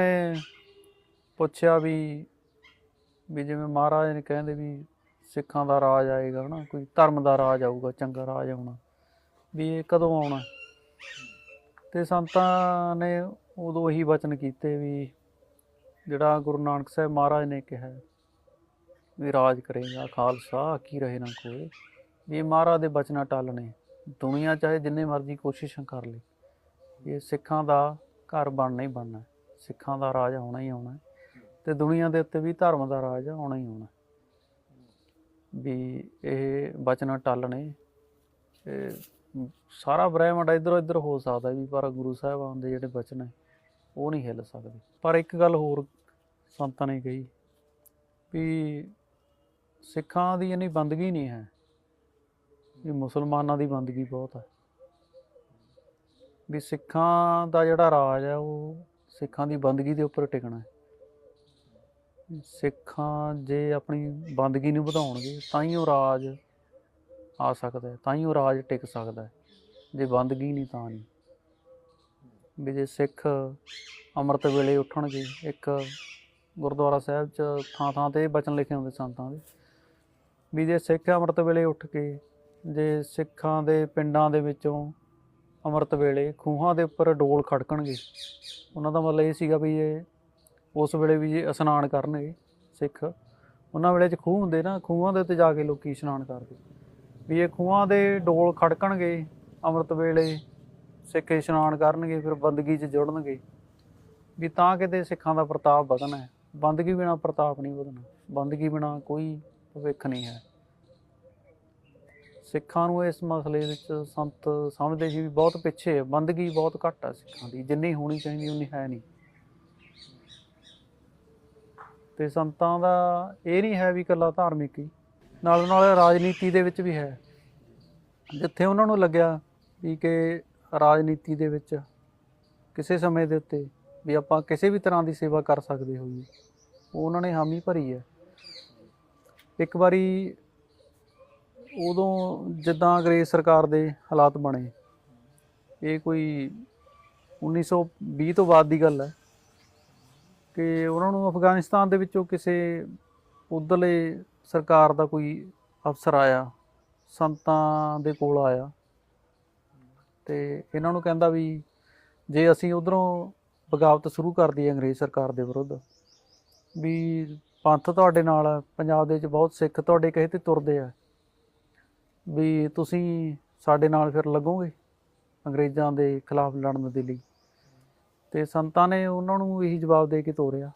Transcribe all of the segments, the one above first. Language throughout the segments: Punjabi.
ਨੇ ਪੁੱਛਿਆ ਵੀ ਵੀ ਜਿਵੇਂ ਮਹਾਰਾਜ ਨੇ ਕਹਿੰਦੇ ਵੀ ਸਿੱਖਾਂ ਦਾ ਰਾਜ ਆਏਗਾ ਹਨਾ, ਕੋਈ ਧਰਮ ਦਾ ਰਾਜ ਆਊਗਾ, ਚੰਗਾ ਰਾਜ ਆਉਣਾ, ਵੀ ਇਹ ਕਦੋਂ ਆਉਣਾ? ਤੇ ਸੰਤਾਂ ਨੇ ਉਦੋਂ ਇਹੀ ਵਚਨ ਕੀਤੇ ਵੀ ਜਿਹੜਾ ਗੁਰੂ ਨਾਨਕ ਸਾਹਿਬ ਮਹਾਰਾਜ ਨੇ ਕਿਹਾ ਵੀ ਰਾਜ ਕਰੇਗਾ, ਖਾਲਸਾ ਕੀ ਰਹੇ ਨਾ ਕੋਏ ਵੀ ਇਹ ਮਹਾਰਾਜ ਦੇ ਬਚਨਾਂ ਟਾਲਣੇ ਦੁਨੀਆ ਚਾਹੇ ਜਿੰਨੇ ਮਰਜ਼ੀ ਕੋਸ਼ਿਸ਼ਾਂ ਕਰ ਲੇ, ਇਹ ਸਿੱਖਾਂ ਦਾ ਘਰ ਬਣਨਾ ਹੀ ਬਣਨਾ। ਸਿੱਖਾਂ ਦਾ ਰਾਜ ਆਉਣਾ ਹੀ ਆਉਣਾ ਹੈ। ਤੇ ਦੁਨੀਆ ਦੇ ਉੱਤੇ ਵੀ ਧਰਮ ਦਾ ਰਾਜ ਆਉਣਾ ਹੀ ਆਉਣਾ ਵੀ ਇਹ ਬਚਨਾਂ ਟਾਲਣੇ ਇਹ ਸਾਰਾ ਬ੍ਰਹਿਮੰਡ ਇਧਰੋਂ ਇਧਰ ਹੋ ਸਕਦਾ ਵੀ ਪਰ ਗੁਰੂ ਸਾਹਿਬਾਨ ਦੇ ਜਿਹੜੇ ਬਚਨ ਹੈ, ਉਹ ਨਹੀਂ ਹਿੱਲ ਸਕਦੇ। ਪਰ ਇੱਕ ਗੱਲ ਹੋਰ ਸੰਤਾਂ ਨੇ ਕਹੀ ਵੀ ਸਿੱਖਾਂ ਦੀ ਇੰਨੀ ਬੰਦਗੀ ਨਹੀਂ ਹੈ ਵੀ ਮੁਸਲਮਾਨਾਂ ਦੀ ਬੰਦਗੀ ਬਹੁਤ ਹੈ। ਵੀ ਸਿੱਖਾਂ ਦਾ ਜਿਹੜਾ ਰਾਜ ਹੈ, ਉਹ ਸਿੱਖਾਂ ਦੀ ਬੰਦਗੀ ਦੇ ਉੱਪਰ ਟਿਕਣਾ ਹੈ। ਸਿੱਖਾਂ ਜੇ ਆਪਣੀ ਬੰਦਗੀ ਨੂੰ ਵਧਾਉਣਗੇ, ਤਾਂ ਹੀ ਉਹ ਰਾਜ ਆ ਸਕਦਾ ਤਾਂ ਹੀ ਉਹ ਰਾਜ ਟਿਕ ਸਕਦਾ ਜੇ ਬੰਦਗੀ ਨਹੀਂ, ਤਾਂ ਨਹੀਂ। ਵੀ ਜੇ ਸਿੱਖ ਅੰਮ੍ਰਿਤ ਵੇਲੇ ਉੱਠਣਗੇ, ਇੱਕ ਗੁਰਦੁਆਰਾ ਸਾਹਿਬ 'ਚ ਥਾਂ ਥਾਂ ਤੇ ਬਚਨ ਲਿਖੇ ਹੁੰਦੇ ਸੰਤਾਂ ਦੇ। ਵੀ ਜੇ ਸਿੱਖ ਅੰਮ੍ਰਿਤ ਵੇਲੇ ਉੱਠ ਕੇ, ਜੇ ਸਿੱਖਾਂ ਦੇ ਪਿੰਡਾਂ ਦੇ ਵਿੱਚੋਂ ਅੰਮ੍ਰਿਤ ਵੇਲੇ ਖੂਹਾਂ ਦੇ ਉੱਪਰ ਡੋਲ ਖੜਕਣਗੇ। ਉਹਨਾਂ ਦਾ ਮਤਲਬ ਇਹ ਸੀਗਾ ਵੀ ਇਹ ਉਸ ਵੇਲੇ ਵੀ ਜੇ ਇਸ਼ਨਾਨ ਕਰਨਗੇ ਸਿੱਖ। ਉਹਨਾਂ ਵੇਲੇ 'ਚ ਖੂਹ ਹੁੰਦੇ ਨਾ, ਖੂਹਾਂ ਦੇ ਉੱਤੇ ਜਾ ਕੇ ਲੋਕੀ ਇਸ਼ਨਾਨ ਕਰਦੇ। ਵੀ ਇਹ ਖੂਹਾਂ ਦੇ ਡੋਲ ਖੜਕਣਗੇ, ਅੰਮ੍ਰਿਤ ਵੇਲੇ ਸਿੱਖ ਇਸ਼ਨਾਨ ਕਰਨਗੇ, ਫਿਰ ਬੰਦਗੀ 'ਚ ਜੁੜਨਗੇ। ਵੀ ਤਾਂ ਕਿਤੇ ਸਿੱਖਾਂ ਦਾ ਪ੍ਰਤਾਪ ਵਧਣਾ ਹੈ। ਬੰਦਗੀ ਬਿਨਾ ਪ੍ਰਤਾਪ ਨਹੀਂ ਵਧਣਾ। ਬੰਦਗੀ ਬਿਨਾ ਕੋਈ ਭਵਿੱਖ ਨਹੀਂ ਹੈ। ਸਿੱਖਾਂ ਨੂੰ ਇਸ ਮਸਲੇ ਵਿੱਚ ਸੰਤ ਸਮਝਦੇ ਸੀ ਵੀ ਬਹੁਤ ਪਿੱਛੇ ਹੈ ਬੰਦਗੀ ਬਹੁਤ ਘੱਟ ਹੈ ਸਿੱਖਾਂ ਦੀ, ਜਿੰਨੀ ਹੋਣੀ ਚਾਹੀਦੀ ਉਨੀ ਹੈ ਨਹੀਂ। ਤੇ ਸੰਤਾਂ ਦਾ ਇਹ ਨਹੀਂ ਹੈ ਵੀ ਇਕੱਲਾ ਧਾਰਮਿਕ ਹੀ, ਨਾਲ ਨਾਲ ਰਾਜਨੀਤੀ ਦੇ ਵਿੱਚ ਵੀ ਹੈ। ਜਿੱਥੇ ਉਹਨਾਂ ਨੂੰ ਲੱਗਿਆ ਵੀ ਕਿ ਰਾਜਨੀਤੀ ਦੇ ਵਿੱਚ ਕਿਸੇ ਸਮੇਂ ਦੇ ਉੱਤੇ ਵੀ ਆਪਾਂ ਕਿਸੇ ਵੀ ਤਰ੍ਹਾਂ ਦੀ ਸੇਵਾ ਕਰ ਸਕਦੇ ਹੋਈਏ, ਉਹ ਉਹਨਾਂ ਨੇ ਹਾਮੀ ਭਰੀ ਹੈ। ਇੱਕ ਵਾਰੀ ਉਦੋਂ ਜਿੱਦਾਂ ਅੰਗਰੇਜ਼ ਸਰਕਾਰ ਦੇ ਹਾਲਾਤ ਬਣੇ, ਇਹ ਕੋਈ 1920 ਤੋਂ ਬਾਅਦ ਦੀ ਗੱਲ ਹੈ ਕਿ ਉਹਨਾਂ ਨੂੰ ਅਫਗਾਨਿਸਤਾਨ ਦੇ ਵਿੱਚੋਂ ਕਿਸੇ ਉਧਰਲੇ ਸਰਕਾਰ ਦਾ ਕੋਈ ਅਫਸਰ ਆਇਆ, ਸੰਤਾਂ ਦੇ ਕੋਲ ਆਇਆ ਤੇ ਇਹਨਾਂ ਨੂੰ ਕਹਿੰਦਾ ਵੀ ਜੇ ਅਸੀਂ ਉਧਰੋਂ ਬਗਾਵਤ ਸ਼ੁਰੂ ਕਰ ਦਈਏ ਅੰਗਰੇਜ਼ ਸਰਕਾਰ ਦੇ ਵਿਰੁੱਧ, ਵੀ ਪੰਥ ਤੁਹਾਡੇ ਨਾਲ ਪੰਜਾਬ ਦੇ ਵਿੱਚ ਬਹੁਤ ਸਿੱਖ ਤੁਹਾਡੇ ਕਹੇ ਤੇ ਤੁਰਦੇ ਆ ਵੀ ਤੁਸੀਂ ਸਾਡੇ ਨਾਲ ਫਿਰ ਲੱਗੋਗੇ ਅੰਗਰੇਜ਼ਾਂ ਦੇ ਖਿਲਾਫ ਲੜਨ ਦੇ ਲਈ। ਤੇ ਸੰਤਾਂ ਨੇ ਉਹਨਾਂ ਨੂੰ ਇਹੀ ਜਵਾਬ ਦੇ ਕੇ ਤੋਰਿਆ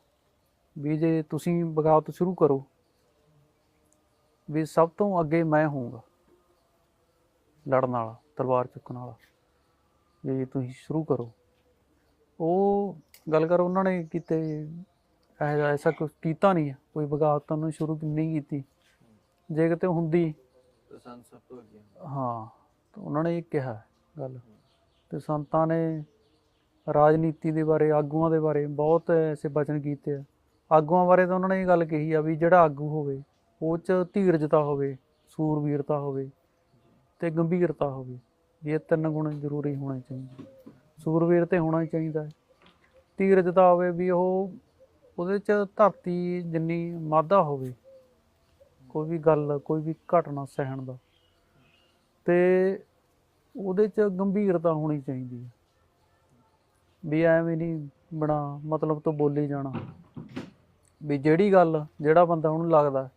ਵੀ ਜੇ ਤੁਸੀਂ ਬਗਾਵਤ ਸ਼ੁਰੂ ਕਰੋ ਵੀ ਸਭ ਤੋਂ ਅੱਗੇ ਮੈਂ ਹੋਊਂਗਾ ਲੜਨ ਵਾਲਾ ਤਲਵਾਰ ਚੁੱਕਣ ਵਾਲਾ ਵੀ ਤੁਸੀਂ ਸ਼ੁਰੂ ਕਰੋ। ਉਹ ਗੱਲ ਕਰ ਉਹਨਾਂ ਨੇ ਕਿਤੇ ਐਸਾ ਐਸਾ ਕੁਝ ਕੀਤਾ ਨਹੀਂ ਹੈ, ਕੋਈ ਬਗਾਵਤ ਉਹਨੂੰ ਸ਼ੁਰੂ ਨਹੀਂ ਕੀਤੀ। ਜੇ ਕਿਤੇ ਹੁੰਦੀ ਸੰਤ ਸਭ ਤੋਂ ਅੱਗੇ ਹਾਂ, ਤਾਂ ਉਹਨਾਂ ਨੇ ਇਹ ਕਿਹਾ ਗੱਲ। ਤੇ ਸੰਤਾਂ ਨੇ ਰਾਜਨੀਤੀ ਦੇ ਬਾਰੇ, ਆਗੂਆਂ ਦੇ ਬਾਰੇ ਬਹੁਤ ਐਸੇ ਬਚਨ ਕੀਤੇ ਆ। ਆਗੂਆਂ ਬਾਰੇ ਤਾਂ ਉਹਨਾਂ ਨੇ ਇਹ ਗੱਲ ਕਹੀ ਆ ਵੀ ਜਿਹੜਾ ਆਗੂ ਹੋਵੇ, ਉਹ ਚ ਧੀਰਜਤਾ ਹੋਵੇ, ਸੂਰਬੀਰਤਾ ਹੋਵੇ ਤੇ ਗੰਭੀਰਤਾ ਹੋਵੇ। ਇਹ ਤਿੰਨ ਗੁਣ ਜ਼ਰੂਰੀ ਹੋਣੇ ਚਾਹੀਦੇ। ਸੂਰਬੀਰ ਤੇ ਹੋਣਾ ਹੀ ਚਾਹੀਦਾ ਹੈ। ਧੀਰਜਤਾ ਹੋਵੇ ਵੀ ਉਹ, ਉਹਦੇ ਚ ਧਰਤੀ ਜਿੰਨੀ ਮਾਦਾ ਹੋਵੇ ਕੋਈ ਵੀ ਗੱਲ, ਕੋਈ ਵੀ ਘਟਨਾ ਸਹਿਣ ਦਾ। ਤੇ ਉਹਦੇ ਚ ਗੰਭੀਰਤਾ ਹੋਣੀ ਚਾਹੀਦੀ ਹੈ। ਵੀ ਐਵੇਂ ਨਹੀਂ ਬਣਾ, ਮਤਲਬ ਤੋਂ ਬੋਲੀ ਜਾਣਾ। ਵੀ ਜਿਹੜੀ ਗੱਲ, ਜਿਹੜਾ ਬੰਦਾ ਉਹਨੂੰ ਲੱਗਦਾ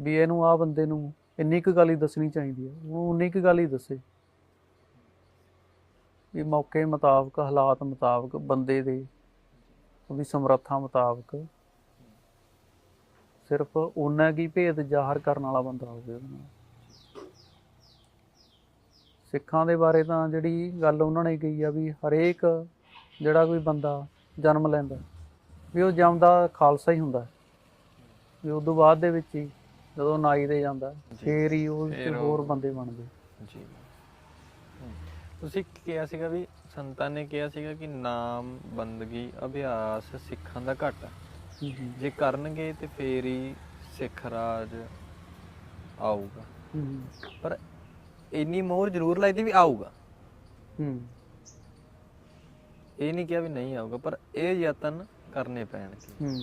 ਵੀ ਇਹਨੂੰ ਆ ਬੰਦੇ ਨੂੰ ਇੰਨੀ ਕੁ ਗੱਲ ਹੀ ਦੱਸਣੀ ਚਾਹੀਦੀ ਹੈ, ਉਹਨੂੰ ਉਨੀ ਕੁ ਗੱਲ ਹੀ ਦੱਸੇ। ਵੀ ਮੌਕੇ ਮੁਤਾਬਕ, ਹਾਲਾਤ ਮੁਤਾਬਕ, ਬੰਦੇ ਦੇ ਉਹਦੀ ਸਮਰੱਥਾ ਮੁਤਾਬਕ ਸਿਰਫ ਉਹਨਾਂ ਕੀ ਭੇਦ ਜ਼ਾਹਰ ਕਰਨ ਵਾਲਾ ਬੰਦਾ ਹੋਵੇ ਉਹਦੇ ਨਾਲ। ਸਿੱਖਾਂ ਦੇ ਬਾਰੇ ਤਾਂ ਜਿਹੜੀ ਗੱਲ ਉਹਨਾਂ ਨੇ ਕਹੀ ਆ ਵੀ ਹਰੇਕ ਜਿਹੜਾ ਕੋਈ ਬੰਦਾ ਜਨਮ ਲੈਂਦਾ ਵੀ ਉਹ ਜੰਮਦਾ ਖਾਲਸਾ ਹੀ ਹੁੰਦਾ। ਵੀ ਉਸ ਤੋਂ ਬਾਅਦ ਦੇ ਵਿੱਚ ਹੀ ਜਦੋਂ ਨਾਈ ਤੇ ਜਾਂਦਾ ਫੇਰ ਹੀ ਉਹ ਹੋਰ ਬੰਦੇ ਬਣਦੇ ਜੀ। ਤੁਸੀਂ ਕਿਹਾ ਸੀਗਾ ਵੀ ਸੰਤਾਂ ਨੇ ਕਿਹਾ ਸੀਗਾ ਕਿ ਨਾਮ ਬੰਦਗੀ ਅਭਿਆਸ ਸਿੱਖਾਂ ਦਾ ਘੱਟ ਹੈ ਜੇ ਕਰਨਗੇ ਤੇ ਫੇਰ ਹੀ ਸਿੱਖ ਰਾਜ ਆਊਗਾ। ਹੂੰ। ਪਰ ਇੰਨੀ ਮੋਹਰ ਜ਼ਰੂਰ ਲਾਈਦੀ ਵੀ ਆਊਗਾ। ਹੂੰ। ਇਹ ਨਹੀਂ ਕਿਹਾ ਵੀ ਨਹੀਂ ਆਊਗਾ ਪਰ ਇਹ ਯਤਨ ਕਰਨੇ ਪੈਣਗੇ। ਹੂੰ।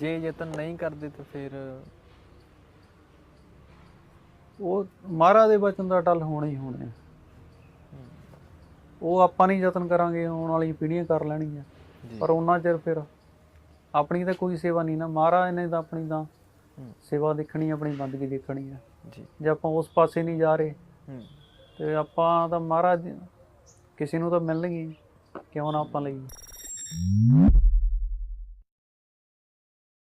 ਜੇ ਯਤਨ ਨਹੀਂ ਕਰਦੇ ਤਾਂ ਫਿਰ ਉਹ ਮਹਾਰਾਜ ਦੇ ਬਚਨ ਦਾ ਟਲ ਹੋਣਾ ਹੀ ਹੋਣਾ। ਉਹ ਆਪਾਂ ਨਹੀਂ ਯਤਨ ਕਰਾਂਗੇ ਆਉਣ ਵਾਲੀ ਪੀੜ੍ਹੀਆਂ ਕਰ ਲੈਣਗੀਆਂ। ਜੀ। ਪਰ ਉਹਨਾਂ ਚਿਰ ਫਿਰ ਆਪਣੀ ਤਾਂ ਕੋਈ ਸੇਵਾ ਨਹੀਂ ਨਾ ਮਹਾਰਾਜ ਨੇ ਤਾਂ ਆਪਣੀ ਤਾਂ ਸੇਵਾ ਦੇਖਣੀ ਆਪਣੀ ਬੰਦਗੀ ਦੇਖਣੀ ਹੈ ਜੀ। ਜੇ ਆਪਾਂ ਉਸ ਪਾਸੇ ਨਹੀਂ ਜਾ ਰਹੇ ਤੇ ਆਪਾਂ ਤਾਂ ਮਹਾਰਾਜ ਕਿਸੇ ਨੂੰ ਤਾਂ ਮਿਲਣਗੇ। ਕਿਉਂ ਨਾ ਆਪਾਂ ਲਈ